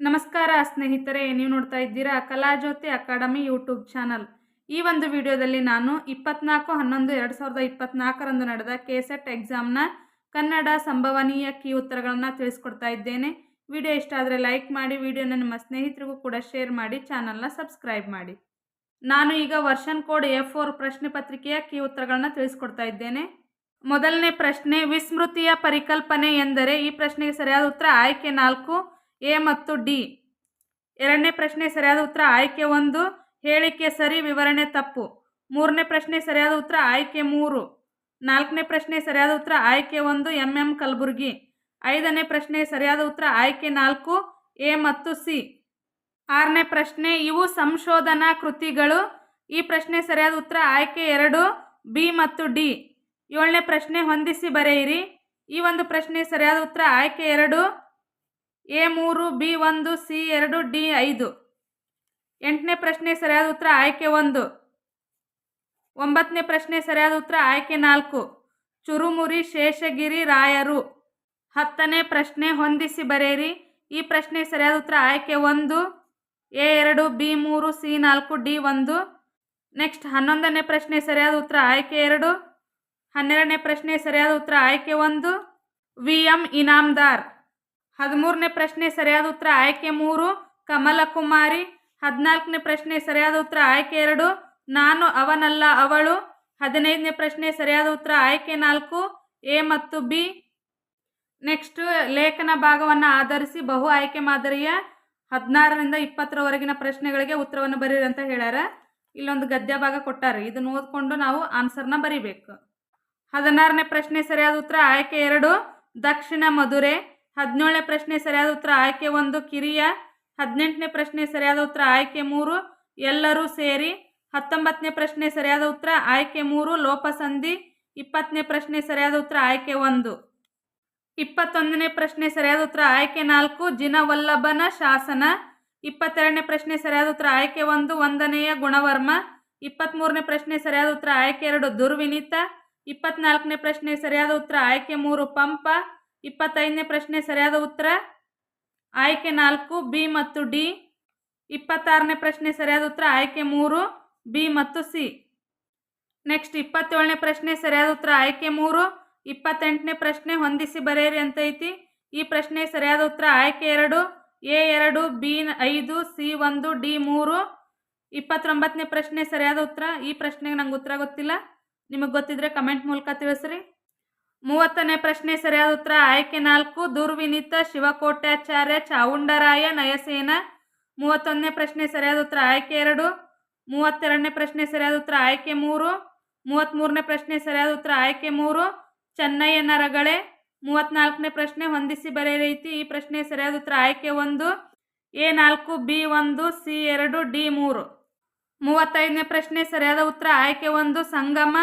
ನಮಸ್ಕಾರ ಸ್ನೇಹಿತರೆ, ನೀವು ನೋಡ್ತಾ ಇದ್ದೀರಾ ಕಲಾಜ್ಯೋತಿ ಅಕಾಡೆಮಿ ಯೂಟ್ಯೂಬ್ ಚಾನಲ್. ಈ ಒಂದು ವಿಡಿಯೋದಲ್ಲಿ ನಾನು ಇಪ್ಪತ್ನಾಲ್ಕು, ಹನ್ನೊಂದು, ಎರಡು ಸಾವಿರದ ಇಪ್ಪತ್ನಾಲ್ಕರಂದು ನಡೆದ ಕೆ ಸೆಟ್ ಎಕ್ಸಾಮ್ನ ಕನ್ನಡ ಸಂಭವನೀಯ ಕೀ ಉತ್ತರಗಳನ್ನು ತಿಳಿಸ್ಕೊಡ್ತಾ ಇದ್ದೇನೆ. ವಿಡಿಯೋ ಇಷ್ಟ ಆದರೆ ಲೈಕ್ ಮಾಡಿ, ವಿಡಿಯೋನ ನಿಮ್ಮ ಸ್ನೇಹಿತರಿಗೂ ಕೂಡ ಶೇರ್ ಮಾಡಿ, ಚಾನಲ್ನ ಸಬ್ಸ್ಕ್ರೈಬ್ ಮಾಡಿ. ನಾನು ಈಗ ವರ್ಷನ್ ಕೋಡ್ ಎಫ್ ಫೋರ್ ಪ್ರಶ್ನೆ ಪತ್ರಿಕೆಯ ಕೀ ಉತ್ತರಗಳನ್ನು ತಿಳಿಸ್ಕೊಡ್ತಾ ಇದ್ದೇನೆ. ಮೊದಲನೇ ಪ್ರಶ್ನೆ, ವಿಸ್ಮೃತಿಯ ಪರಿಕಲ್ಪನೆ ಎಂದರೆ ಈ ಪ್ರಶ್ನೆಗೆ ಸರಿಯಾದ ಉತ್ತರ ಆಯ್ಕೆ ನಾಲ್ಕು. ಎ ಮತ್ತು ಡಿ. ಎರಡನೇ ಪ್ರಶ್ನೆ ಸರಿಯಾದ ಉತ್ತರ ಆಯ್ಕೆ ಒಂದು, ಹೇಳಿಕೆ ಸರಿ, ವಿವರಣೆ ತಪ್ಪು. ಮೂರನೇ ಪ್ರಶ್ನೆ ಸರಿಯಾದ ಉತ್ತರ ಆಯ್ಕೆ ಮೂರು. ನಾಲ್ಕನೇ ಪ್ರಶ್ನೆ ಸರಿಯಾದ ಉತ್ತರ ಆಯ್ಕೆ ಒಂದು, ಎಂ ಎಂ ಕಲಬುರ್ಗಿ. ಐದನೇ ಪ್ರಶ್ನೆ ಸರಿಯಾದ ಉತ್ತರ ಆಯ್ಕೆ ನಾಲ್ಕು, ಎ ಮತ್ತು ಸಿ. ಆರನೇ ಪ್ರಶ್ನೆ, ಇವು ಸಂಶೋಧನಾ ಕೃತಿಗಳು. ಈ ಪ್ರಶ್ನೆ ಸರಿಯಾದ ಉತ್ತರ ಆಯ್ಕೆ ಎರಡು, ಬಿ ಮತ್ತು ಡಿ. ಏಳನೇ ಪ್ರಶ್ನೆ ಹೊಂದಿಸಿ ಬರೆಯಿರಿ. ಈ ಒಂದು ಪ್ರಶ್ನೆ ಸರಿಯಾದ ಉತ್ತರ ಆಯ್ಕೆ ಎರಡು ಎ ಮೂರು, ಬಿ ಒಂದು, ಸಿ ಎರಡು, ಡಿ ಐದು. ಎಂಟನೇ ಪ್ರಶ್ನೆ ಸರಿಯಾದ ಉತ್ತರ ಆಯ್ಕೆ ಒಂದು. ಒಂಬತ್ತನೇ ಪ್ರಶ್ನೆ ಸರಿಯಾದ ಉತ್ತರ ಆಯ್ಕೆ ನಾಲ್ಕು. ಚುರುಮುರಿ, ಶೇಷಗಿರಿ, ರಾಯರು. ಹತ್ತನೇ ಪ್ರಶ್ನೆ ಹೊಂದಿಸಿ ಬರೆಯಿರಿ. ಈ ಪ್ರಶ್ನೆ ಸರಿಯಾದ ಉತ್ತರ ಆಯ್ಕೆ ಒಂದು, ಎ ಎರಡು, ಬಿ ಮೂರು, ಸಿ ನಾಲ್ಕು, ಡಿ ಒಂದು. ನೆಕ್ಸ್ಟ್ ಹನ್ನೊಂದನೇ ಪ್ರಶ್ನೆ ಸರಿಯಾದ ಉತ್ತರ ಆಯ್ಕೆ ಎರಡು. ಹನ್ನೆರಡನೇ ಪ್ರಶ್ನೆ ಸರಿಯಾದ ಉತ್ತರ ಆಯ್ಕೆ ಒಂದು. V M Inamdar. ಹದಿಮೂರನೇ ಪ್ರಶ್ನೆ ಸರಿಯಾದ ಉತ್ತರ ಆಯ್ಕೆ ಮೂರು, ಕಮಲಕುಮಾರಿ. ಹದಿನಾಲ್ಕನೇ ಪ್ರಶ್ನೆ ಸರಿಯಾದ ಉತ್ತರ ಆಯ್ಕೆ ಎರಡು, ನಾನು ಅವನಲ್ಲ ಅವಳು. ಹದಿನೈದನೇ ಪ್ರಶ್ನೆ ಸರಿಯಾದ ಉತ್ತರ ಆಯ್ಕೆ ನಾಲ್ಕು, ಎ ಮತ್ತು ಬಿ. ನೆಕ್ಸ್ಟ್ ಲೇಖನ ಭಾಗವನ್ನು ಆಧರಿಸಿ ಬಹು ಆಯ್ಕೆ ಮಾದರಿಯ ಹದಿನಾರರಿಂದ ಇಪ್ಪತ್ತರವರೆಗಿನ ಪ್ರಶ್ನೆಗಳಿಗೆ ಉತ್ತರವನ್ನು ಬರೀರಿ ಅಂತ ಹೇಳ್ಯಾರ. ಇಲ್ಲೊಂದು ಗದ್ಯ ಭಾಗ ಕೊಟ್ಟಾರೆ ಇದನ್ನು ಓದ್ಕೊಂಡು ನಾವು ಆನ್ಸರ್ನ ಬರಿಬೇಕು. ಹದಿನಾರನೇ ಪ್ರಶ್ನೆ ಸರಿಯಾದ ಉತ್ತರ ಆಯ್ಕೆ ಎರಡು, ದಕ್ಷಿಣ ಮಧುರೆ. ಹದಿನೇಳನೇ ಪ್ರಶ್ನೆ ಸರಿಯಾದ ಉತ್ತರ, ಆಯ್ಕೆ ಒಂದು, ಕಿರಿಯ. ಹದಿನೆಂಟನೇ ಪ್ರಶ್ನೆ ಸರಿಯಾದ ಉತ್ತರ, ಆಯ್ಕೆ ಮೂರು. ಎಲ್ಲರೂ ಸೇರಿ ಹತ್ತೊಂಬತ್ತನೇ ಪ್ರಶ್ನೆ ಸರಿಯಾದ ಉತ್ತರ, ಆಯ್ಕೆ ಮೂರು, ಲೋಪಸಂಧಿ. ಇಪ್ಪತ್ತನೇ ಪ್ರಶ್ನೆ ಸರಿಯಾದ ಉತ್ತರ, ಆಯ್ಕೆ ಒಂದು. ಇಪ್ಪತ್ತೊಂದನೇ ಪ್ರಶ್ನೆ ಸರಿಯಾದ ಉತ್ತರ, ಆಯ್ಕೆ ನಾಲ್ಕು ಜಿನವಲ್ಲಭನ ಶಾಸನ. ಇಪ್ಪತ್ತೆರಡನೇ ಪ್ರಶ್ನೆ ಸರಿಯಾದ ಉತ್ತರ, ಆಯ್ಕೆ ಒಂದು ಒಂದನೆಯ ಗುಣವರ್ಮ. ಇಪ್ಪತ್ತ್ಮೂರನೇ ಪ್ರಶ್ನೆ ಸರಿಯಾದ ಉತ್ತರ, ಆಯ್ಕೆ ಎರಡು, ದುರ್ವಿನೀತ. ಇಪ್ಪತ್ನಾಲ್ಕನೇ ಪ್ರಶ್ನೆ ಸರಿಯಾದ ಉತ್ತರ, ಆಯ್ಕೆ ಮೂರು, ಪಂಪ. ಇಪ್ಪತ್ತೈದನೇ ಪ್ರಶ್ನೆ ಸರಿಯಾದ ಉತ್ತರ? ಆಯ್ಕೆ ನಾಲ್ಕು, ಬಿ ಮತ್ತು ಡಿ. ಇಪ್ಪತ್ತಾರನೇ ಪ್ರಶ್ನೆ ಸರಿಯಾದ ಉತ್ತರ? ಆಯ್ಕೆ ಮೂರು, ಬಿ ಮತ್ತು ಸಿ. ನೆಕ್ಸ್ಟ್ ಇಪ್ಪತ್ತೇಳನೇ ಪ್ರಶ್ನೆ ಸರಿಯಾದ ಉತ್ತರ? ಆಯ್ಕೆ ಮೂರು, ಇಪ್ಪತ್ತೆಂಟನೇ ಪ್ರಶ್ನೆ ಹೊಂದಿಸಿ ಬರೆಯಿರಿ ಅಂತ ಐತಿ. ಈ ಪ್ರಶ್ನೆ ಸರಿಯಾದ ಉತ್ತರ? ಆಯ್ಕೆ ಎರಡು, ಎ ಎರಡು, ಬಿ ಐದು, ಸಿ ಒಂದು, ಡಿ ಮೂರು. ಇಪ್ಪತ್ತೊಂಬತ್ತನೇ ಪ್ರಶ್ನೆ ಸರಿಯಾದ ಉತ್ತರ? ಈ ಪ್ರಶ್ನೆಗೆ ನಂಗೆ ಉತ್ತರ ಗೊತ್ತಿಲ್ಲ. ನಿಮಗೆ ಗೊತ್ತಿದ್ರೆ ಕಮೆಂಟ್ ಮೂಲಕ ತಿಳಿಸ್ರಿ. ಮೂವತ್ತನೇ ಪ್ರಶ್ನೆ ಸರಿಯಾದ ಉತ್ತರ. ಆಯ್ಕೆ ನಾಲ್ಕು, ದುರ್ವಿನೀತ ಶಿವಕೋಟ್ಯಾಚಾರ್ಯ ಚಾವುಂಡರಾಯ ನಯಸೇನ. ಮೂವತ್ತೊಂದನೇ ಪ್ರಶ್ನೆ ಸರಿಯಾದ ಉತ್ತರ. ಆಯ್ಕೆ ಎರಡು, ಮೂವತ್ತೆರಡನೇ ಪ್ರಶ್ನೆ ಸರಿಯಾದ ಉತ್ತರ. ಆಯ್ಕೆ ಮೂರು, ಮೂವತ್ತ್ಮೂರನೇ ಪ್ರಶ್ನೆ ಸರಿಯಾದ ಉತ್ತರ. ಆಯ್ಕೆ ಮೂರು ಚೆನ್ನಯ್ಯನ ರಗಳೆ ಮೂವತ್ತ್ನಾಲ್ಕನೇ ಪ್ರಶ್ನೆ ಹೊಂದಿಸಿ ಬರೆಯ ರೀತಿ ಈ ಪ್ರಶ್ನೆ ಸರಿಯಾದ ಉತ್ತರ. ಆಯ್ಕೆ ಒಂದು, ಎ ನಾಲ್ಕು, ಬಿ ಒಂದು, ಸಿ ಎರಡು, ಡಿ ಮೂರು. ಮೂವತ್ತೈದನೇ ಪ್ರಶ್ನೆ ಸರಿಯಾದ ಉತ್ತರ. ಆಯ್ಕೆ ಒಂದು, ಸಂಗಮ.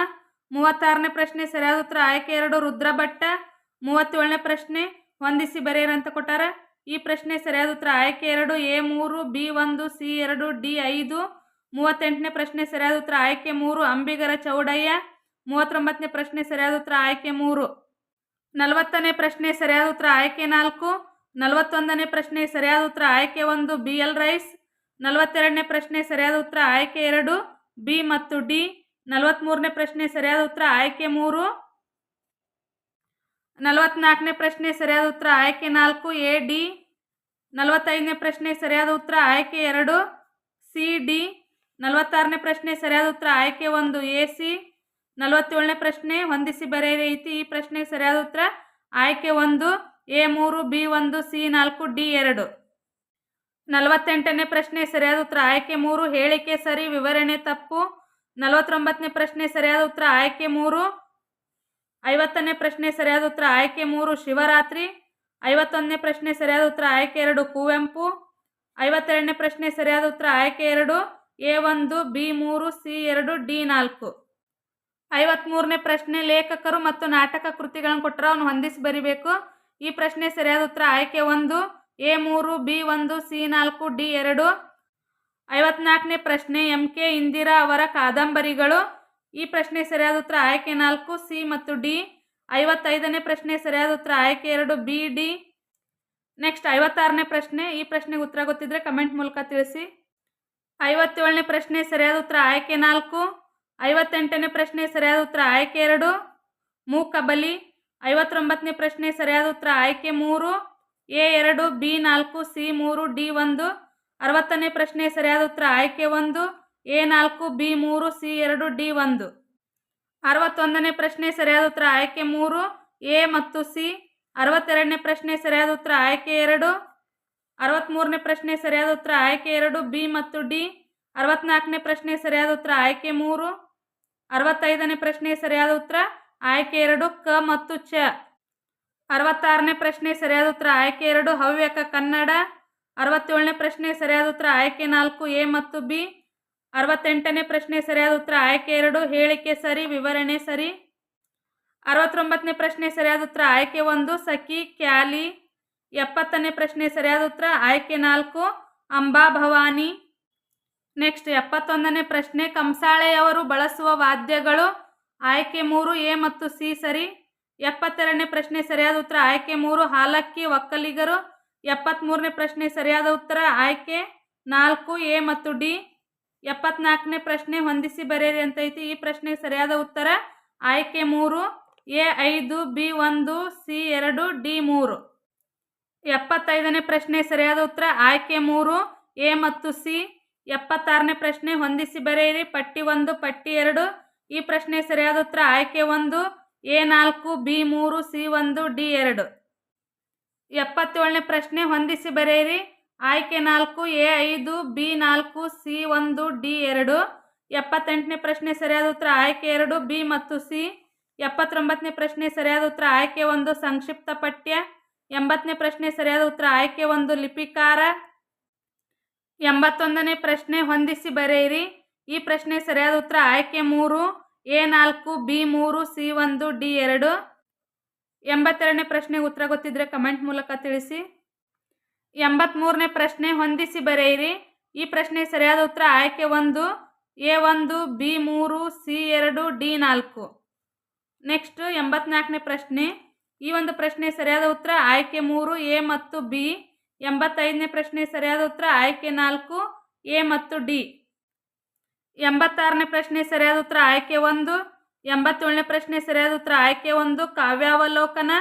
ಮೂವತ್ತಾರನೇ ಪ್ರಶ್ನೆ ಸರಿಯಾದ ಉತ್ತರ ಆಯ್ಕೆ ಎರಡು ರುದ್ರಭಟ್ಟ ಮೂವತ್ತೇಳನೇ ಪ್ರಶ್ನೆ ಹೊಂದಿಸಿ ಬರೆಯರಂತ ಕೊಟ್ಟಾರ. ಈ ಪ್ರಶ್ನೆ ಸರಿಯಾದ ಉತ್ತರ ಆಯ್ಕೆ ಎರಡು, ಎ ಮೂರು, ಬಿ ಒಂದು, ಸಿ ಎರಡು, ಡಿ ಐದು. ಮೂವತ್ತೆಂಟನೇ ಪ್ರಶ್ನೆ ಸರಿಯಾದ ಉತ್ತರ ಆಯ್ಕೆ ಮೂರು, ಅಂಬಿಗರ ಚೌಡಯ್ಯ. ಮೂವತ್ತೊಂಬತ್ತನೇ ಪ್ರಶ್ನೆ ಸರಿಯಾದ ಉತ್ತರ ಆಯ್ಕೆ ಮೂರು. ನಲವತ್ತನೇ ಪ್ರಶ್ನೆ ಸರಿಯಾದ ಉತ್ತರ ಆಯ್ಕೆ ನಾಲ್ಕು. ನಲವತ್ತೊಂದನೇ ಪ್ರಶ್ನೆ ಸರಿಯಾದ ಉತ್ತರ ಆಯ್ಕೆ ಒಂದು, ಬಿ ಎಲ್ ರೈಸ್. ನಲವತ್ತೆರಡನೇ ಪ್ರಶ್ನೆ ಸರಿಯಾದ ಉತ್ತರ ಆಯ್ಕೆ ಎರಡು, ಬಿ ಮತ್ತು ಡಿ. ನಲವತ್ತ್ಮೂರನೇ ಪ್ರಶ್ನೆ ಸರಿಯಾದ ಉತ್ತರ ಆಯ್ಕೆ ಮೂರು. ನಲವತ್ನಾಲ್ಕನೇ ಪ್ರಶ್ನೆ ಸರಿಯಾದ ಉತ್ತರ ಆಯ್ಕೆ ನಾಲ್ಕು, ಎ, ಡಿ. ನಲವತ್ತೈದನೇ ಪ್ರಶ್ನೆ ಸರಿಯಾದ ಉತ್ತರ ಆಯ್ಕೆ ಎರಡು, ಸಿ, ಡಿ. ನಲವತ್ತಾರನೇ ಪ್ರಶ್ನೆ ಸರಿಯಾದ ಉತ್ತರ ಆಯ್ಕೆ ಒಂದು, ಎ, ಸಿ. ನಲವತ್ತೇಳನೇ ಪ್ರಶ್ನೆ ಹೊಂದಿಸಿ ಬರೆಯಿರಿ. ರೀತಿ ಈ ಪ್ರಶ್ನೆಗೆ ಸರಿಯಾದ ಉತ್ತರ ಆಯ್ಕೆ ಒಂದು, ಎ ಮೂರು, ಬಿ ಒಂದು, ಸಿ ನಾಲ್ಕು, ಡಿ ಎರಡು. ನಲವತ್ತೆಂಟನೇ ಪ್ರಶ್ನೆ ಸರಿಯಾದ ಉತ್ತರ ಆಯ್ಕೆ ಮೂರು, ಹೇಳಿಕೆ ಸರಿ, ವಿವರಣೆ ತಪ್ಪು. ನಲವತ್ತೊಂಬತ್ತನೇ ಪ್ರಶ್ನೆ ಸರಿಯಾದ ಉತ್ತರ ಆಯ್ಕೆ ಮೂರು. ಐವತ್ತನೇ ಪ್ರಶ್ನೆ ಸರಿಯಾದ ಉತ್ತರ ಆಯ್ಕೆ ಮೂರು, ಶಿವರಾತ್ರಿ. ಐವತ್ತೊಂದನೇ ಪ್ರಶ್ನೆ ಸರಿಯಾದ ಉತ್ತರ ಆಯ್ಕೆ ಎರಡು, ಕುವೆಂಪು. ಐವತ್ತೆರಡನೇ ಪ್ರಶ್ನೆ ಸರಿಯಾದ ಉತ್ತರ ಆಯ್ಕೆ ಎರಡು, ಎ ಒಂದು, ಬಿ ಮೂರು, ಸಿ ಎರಡು, ಡಿ ನಾಲ್ಕು. ಐವತ್ತ್ಮೂರನೇ ಪ್ರಶ್ನೆ ಲೇಖಕರು ಮತ್ತು ನಾಟಕ ಕೃತಿಗಳನ್ನು ಕೊಟ್ಟರೆ ಅವನು ಹೊಂದಿಸಿ ಬರಿಬೇಕು. ಈ ಪ್ರಶ್ನೆ ಸರಿಯಾದ ಉತ್ತರ ಆಯ್ಕೆ ಒಂದು, ಎ ಮೂರು, ಬಿ ಒಂದು, ಸಿ ನಾಲ್ಕು, ಡಿ ಎರಡು. ಐವತ್ನಾಲ್ಕನೇ ಪ್ರಶ್ನೆ ಎಂ ಕೆ ಇಂದಿರಾ ಅವರ ಕಾದಂಬರಿಗಳು. ಈ ಪ್ರಶ್ನೆ ಸರಿಯಾದ ಉತ್ತರ ಆಯ್ಕೆ ನಾಲ್ಕು, ಸಿ ಮತ್ತು ಡಿ. ಐವತ್ತೈದನೇ ಪ್ರಶ್ನೆ ಸರಿಯಾದ ಉತ್ತರ ಆಯ್ಕೆ ಎರಡು, ಬಿ, ಡಿ. ನೆಕ್ಸ್ಟ್ ಐವತ್ತಾರನೇ ಪ್ರಶ್ನೆ, ಈ ಪ್ರಶ್ನೆಗೆ ಉತ್ತರ ಗೊತ್ತಿದ್ರೆ ಕಮೆಂಟ್ ಮೂಲಕ ತಿಳಿಸಿ. ಐವತ್ತೇಳನೇ ಪ್ರಶ್ನೆ ಸರಿಯಾದ ಉತ್ತರ ಆಯ್ಕೆ ನಾಲ್ಕು, ಐವತ್ತೆಂಟನೇ ಪ್ರಶ್ನೆ ಸರಿಯಾದ ಉತ್ತರ ಆಯ್ಕೆ ಎರಡು, ಮೂಕಬಲಿ. ಐವತ್ತೊಂಬತ್ತನೇ ಪ್ರಶ್ನೆ ಸರಿಯಾದ ಉತ್ತರ ಆಯ್ಕೆ ಮೂರು, ಎ ಎರಡು, ಬಿ ನಾಲ್ಕು, ಸಿ ಮೂರು, ಡಿ ಒಂದು. ಅರವತ್ತನೇ ಪ್ರಶ್ನೆ ಸರಿಯಾದ ಉತ್ತರ ಆಯ್ಕೆ ಒಂದು, ಎ ನಾಲ್ಕು, ಬಿ ಮೂರು, ಸಿ ಎರಡು, ಡಿ ಒಂದು. ಅರವತ್ತೊಂದನೇ ಪ್ರಶ್ನೆ ಸರಿಯಾದ ಉತ್ತರ ಆಯ್ಕೆ ಮೂರು, ಎ ಮತ್ತು ಸಿ. ಅರವತ್ತೆರಡನೇ ಪ್ರಶ್ನೆ ಸರಿಯಾದ ಉತ್ತರ ಆಯ್ಕೆ ಎರಡು. ಅರವತ್ತ್ಮೂರನೇ ಪ್ರಶ್ನೆ ಸರಿಯಾದ ಉತ್ತರ ಆಯ್ಕೆ ಎರಡು, ಬಿ ಮತ್ತು ಡಿ. ಅರವತ್ನಾಲ್ಕನೇ ಪ್ರಶ್ನೆ ಸರಿಯಾದ ಉತ್ತರ ಆಯ್ಕೆ ಮೂರು. ಅರವತ್ತೈದನೇ ಪ್ರಶ್ನೆ ಸರಿಯಾದ ಉತ್ತರ ಆಯ್ಕೆ ಎರಡು, ಕ ಮತ್ತು ಚ. ಅರವತ್ತಾರನೇ ಪ್ರಶ್ನೆ ಸರಿಯಾದ ಉತ್ತರ ಆಯ್ಕೆ ಎರಡು, ಹವ್ಯಕ ಕನ್ನಡ. ಅರವತ್ತೇಳನೇ ಪ್ರಶ್ನೆ ಸರಿಯಾದ ಉತ್ತರ ಆಯ್ಕೆ ನಾಲ್ಕು, ಎ ಮತ್ತು ಬಿ. ಅರವತ್ತೆಂಟನೇ ಪ್ರಶ್ನೆ ಸರಿಯಾದ ಉತ್ತರ ಆಯ್ಕೆ ಎರಡು, ಹೇಳಿಕೆ ಸರಿ, ವಿವರಣೆ ಸರಿ. ಅರವತ್ತೊಂಬತ್ತನೇ ಪ್ರಶ್ನೆ ಸರಿಯಾದ ಉತ್ತರ ಆಯ್ಕೆ ಒಂದು, ಸಖಿ, ಕ್ಯಾಲಿ. ಎಪ್ಪತ್ತನೇ ಪ್ರಶ್ನೆ ಸರಿಯಾದ ಉತ್ತರ ಆಯ್ಕೆ ನಾಲ್ಕು, ಅಂಬಾ ಭವಾನಿ. ನೆಕ್ಸ್ಟ್, ಎಪ್ಪತ್ತೊಂದನೇ ಪ್ರಶ್ನೆ, ಕಂಸಾಳೆಯವರು ಬಳಸುವ ವಾದ್ಯಗಳು ಆಯ್ಕೆ ಮೂರು, ಎ ಮತ್ತು ಸಿ ಸರಿ. ಎಪ್ಪತ್ತೆರಡನೇ ಪ್ರಶ್ನೆ ಸರಿಯಾದ ಉತ್ತರ ಆಯ್ಕೆ ಮೂರು, ಹಾಲಕ್ಕಿ, ಒಕ್ಕಲಿಗರು. ಎಪ್ಪತ್ತ್ಮೂರನೇ ಪ್ರಶ್ನೆ ಸರಿಯಾದ ಉತ್ತರ? ಆಯ್ಕೆ? ನಾಲ್ಕು, ಎ ಮತ್ತು ಡಿ? ಎಪ್ಪತ್ನಾಲ್ಕನೇ ಪ್ರಶ್ನೆ ಹೊಂದಿಸಿ ಬರೆಯಿರಿ ಅಂತ ಐತಿ ಈ ಪ್ರಶ್ನೆ ಸರಿಯಾದ ಉತ್ತರ? ಆಯ್ಕೆ ಮೂರು, ಎ ಐದು, ಬಿ ಒಂದು, ಸಿ ಎರಡು, ಡಿ ಮೂರು. ಎಪ್ಪತ್ತೈದನೇ ಪ್ರಶ್ನೆ ಸರಿಯಾದ ಉತ್ತರ? ಆಯ್ಕೆ ಮೂರು, ಎ ಮತ್ತು ಸಿ. ಎಪ್ಪತ್ತಾರನೇ ಪ್ರಶ್ನೆ ಹೊಂದಿಸಿ ಬರೆಯಿರಿ. ಪಟ್ಟಿ ಒಂದು, ಪಟ್ಟಿ ಎರಡು. ಈ ಪ್ರಶ್ನೆ ಸರಿಯಾದ ಉತ್ತರ? ಆಯ್ಕೆ ಒಂದು, ಎ ನಾಲ್ಕು, ಬಿ ಮೂರು, ಸಿ ಒಂದು, ಡಿ ಎರಡು. ಎಪ್ಪತ್ತೇಳನೇ ಪ್ರಶ್ನೆ ಹೊಂದಿಸಿ ಬರೆಯಿರಿ. ಆಯ್ಕೆ ನಾಲ್ಕು, ಎ ಐದು, ಬಿ ನಾಲ್ಕು, ಸಿ ಒಂದು, ಡಿ ಎರಡು. ಎಪ್ಪತ್ತೆಂಟನೇ ಪ್ರಶ್ನೆ ಸರಿಯಾದ ಉತ್ತರ ಆಯ್ಕೆ ಎರಡು, ಬಿ ಮತ್ತು ಸಿ. ಎಪ್ಪತ್ತೊಂಬತ್ತನೇ ಪ್ರಶ್ನೆ ಸರಿಯಾದ ಉತ್ತರ ಆಯ್ಕೆ ಒಂದು, ಸಂಕ್ಷಿಪ್ತ ಪಠ್ಯ. ಎಂಬತ್ತನೇ ಪ್ರಶ್ನೆ ಸರಿಯಾದ ಉತ್ತರ ಆಯ್ಕೆ ಒಂದು, ಲಿಪಿಕಾರ. ಎಂಬತ್ತೊಂದನೇ ಪ್ರಶ್ನೆ ಹೊಂದಿಸಿ ಬರೆಯಿರಿ. ಈ ಪ್ರಶ್ನೆ ಸರಿಯಾದ ಉತ್ತರ ಆಯ್ಕೆ ಮೂರು, ಎ ನಾಲ್ಕು, ಬಿ ಮೂರು, ಸಿ ಒಂದು, ಡಿ ಎರಡು. ಎಂಬತ್ತೆರಡನೇ ಪ್ರಶ್ನೆಗೆ ಉತ್ತರ ಗೊತ್ತಿದ್ರೆ ಕಮೆಂಟ್ ಮೂಲಕ ತಿಳಿಸಿ. ಎಂಬತ್ತ್ಮೂರನೇ ಪ್ರಶ್ನೆ ಹೊಂದಿಸಿ ಬರೆಯಿರಿ. ಈ ಪ್ರಶ್ನೆ ಸರಿಯಾದ ಉತ್ತರ ಆಯ್ಕೆ ಒಂದು, ಎ ಒಂದು, ಬಿ ಮೂರು, ಸಿ ಎರಡು, ಡಿ ನಾಲ್ಕು. ನೆಕ್ಸ್ಟ್ ಎಂಬತ್ನಾಲ್ಕನೇ ಪ್ರಶ್ನೆ. ಈ ಒಂದು ಪ್ರಶ್ನೆ ಸರಿಯಾದ ಉತ್ತರ ಆಯ್ಕೆ ಮೂರು, ಎ ಮತ್ತು ಬಿ. ಎಂಬತ್ತೈದನೇ ಪ್ರಶ್ನೆ ಸರಿಯಾದ ಉತ್ತರ ಆಯ್ಕೆ ನಾಲ್ಕು, ಎ ಮತ್ತು ಡಿ. ಎಂಬತ್ತಾರನೇ ಪ್ರಶ್ನೆ ಸರಿಯಾದ ಉತ್ತರ ಆಯ್ಕೆ ಒಂದು ಎಂಬತ್ತೇಳನೇ ಪ್ರಶ್ನೆ ಸರಿಯಾದ ಉತ್ತರ. ಆಯ್ಕೆ ಒಂದು, ಕಾವ್ಯಾವಲೋಕನ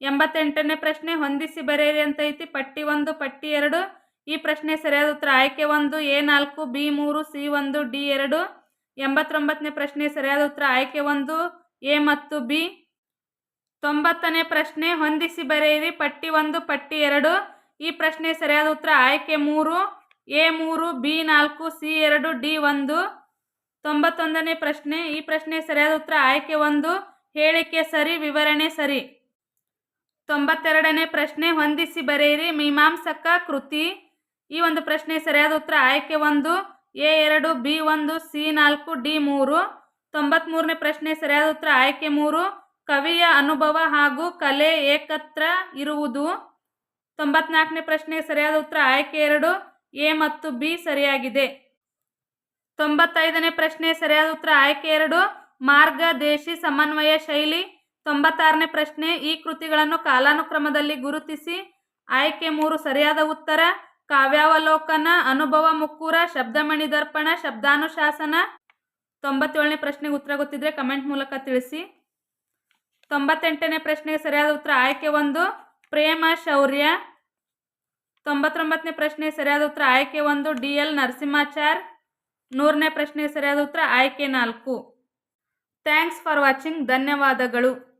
ಎಂಬತ್ತೆಂಟನೇ ಪ್ರಶ್ನೆ ಹೊಂದಿಸಿ ಬರೆಯಿರಿ ಅಂತ ಐತಿ. ಪಟ್ಟಿ ಒಂದು, ಪಟ್ಟಿ ಎರಡು. ಈ ಪ್ರಶ್ನೆ ಸರಿಯಾದ ಉತ್ತರ. ಆಯ್ಕೆ ಒಂದು, ಎ ನಾಲ್ಕು, ಬಿ ಮೂರು, ಸಿ ಒಂದು, ಡಿ ಎರಡು. ಎಂಬತ್ತೊಂಬತ್ತನೇ ಪ್ರಶ್ನೆ ಸರಿಯಾದ ಉತ್ತರ. ಆಯ್ಕೆ ಒಂದು, ಎ ಮತ್ತು ಬಿ. ತೊಂಬತ್ತನೇ ಪ್ರಶ್ನೆ ಹೊಂದಿಸಿ ಬರೆಯಿರಿ. ಪಟ್ಟಿ ಒಂದು, ಪಟ್ಟಿ ಎರಡು. ಈ ಪ್ರಶ್ನೆ ಸರಿಯಾದ ಉತ್ತರ. ಆಯ್ಕೆ ಮೂರು, ಎ ಮೂರು, ಬಿ ನಾಲ್ಕು, ಸಿ ಎರಡು, ಡಿ ಒಂದು. ತೊಂಬತ್ತೊಂದನೇ ಪ್ರಶ್ನೆ. ಈ ಪ್ರಶ್ನೆ ಸರಿಯಾದ ಉತ್ತರ ಆಯ್ಕೆ ಒಂದು, ಹೇಳಿಕೆ ಸರಿ, ವಿವರಣೆ ಸರಿ. ತೊಂಬತ್ತೆರಡನೇ ಪ್ರಶ್ನೆ, ಹೊಂದಿಸಿ ಬರೆಯಿರಿ. ಮೀಮಾಂಸಕ ಕೃತಿ. ಈ ಒಂದು ಪ್ರಶ್ನೆ ಸರಿಯಾದ ಉತ್ತರ ಆಯ್ಕೆ ಒಂದು, ಎ ಎರಡು, ಬಿ ಒಂದು, ಸಿ ನಾಲ್ಕು, ಡಿ ಮೂರು. ತೊಂಬತ್ಮೂರನೇ ಪ್ರಶ್ನೆ ಸರಿಯಾದ ಉತ್ತರ ಆಯ್ಕೆ ಮೂರು, ಕವಿಯ ಅನುಭವ ಹಾಗೂ ಕಲೆ ಏಕತ್ರ ಇರುವುದು. ತೊಂಬತ್ನಾಲ್ಕನೇ ಪ್ರಶ್ನೆ ಸರಿಯಾದ ಉತ್ತರ ಆಯ್ಕೆ ಎರಡು, ಎ ಮತ್ತು ಬಿ ಸರಿಯಾಗಿದೆ. ತೊಂಬತ್ತೈದನೇ ಪ್ರಶ್ನೆ ಸರಿಯಾದ ಉತ್ತರ ಆಯ್ಕೆ ಎರಡು. ಮಾರ್ಗ ದೇಶಿ ಸಮನ್ವಯ ಶೈಲಿ. ತೊಂಬತ್ತಾರನೇ ಪ್ರಶ್ನೆ, ಈ ಕೃತಿಗಳನ್ನು ಕಾಲಾನುಕ್ರಮದಲ್ಲಿ ಗುರುತಿಸಿ. ಆಯ್ಕೆ ಮೂರು ಸರಿಯಾದ ಉತ್ತರ. ಕಾವ್ಯಾವಲೋಕನ, ಅನುಭವ ಮುಕ್ಕೂರ ಶಬ್ದಮಣಿ ದರ್ಪಣ ಶಬ್ದಾನುಶಾಸನ. ತೊಂಬತ್ತೇಳನೇ ಪ್ರಶ್ನೆಗೆ ಉತ್ತರ ಗೊತ್ತಿದ್ರೆ ಕಮೆಂಟ್ ಮೂಲಕ ತಿಳಿಸಿ. ತೊಂಬತ್ತೆಂಟನೇ ಪ್ರಶ್ನೆಗೆ ಸರಿಯಾದ ಉತ್ತರ ಆಯ್ಕೆ ಒಂದು, ಪ್ರೇಮ ಶೌರ್ಯ. ತೊಂಬತ್ತೊಂಬತ್ತನೇ ಪ್ರಶ್ನೆ ಸರಿಯಾದ ಉತ್ತರ ಆಯ್ಕೆ ಒಂದು, ಡಿ ಎಲ್ ನರಸಿಂಹಾಚಾರ್. ನೂರನೇ ಪ್ರಶ್ನೆ ಸರಿಯಾದ ಉತ್ತರ ಆಯ್ಕೆ ನಾಲ್ಕು. ಥ್ಯಾಂಕ್ಸ್ ಫಾರ್ ವಾಚಿಂಗ್ ಧನ್ಯವಾದಗಳು.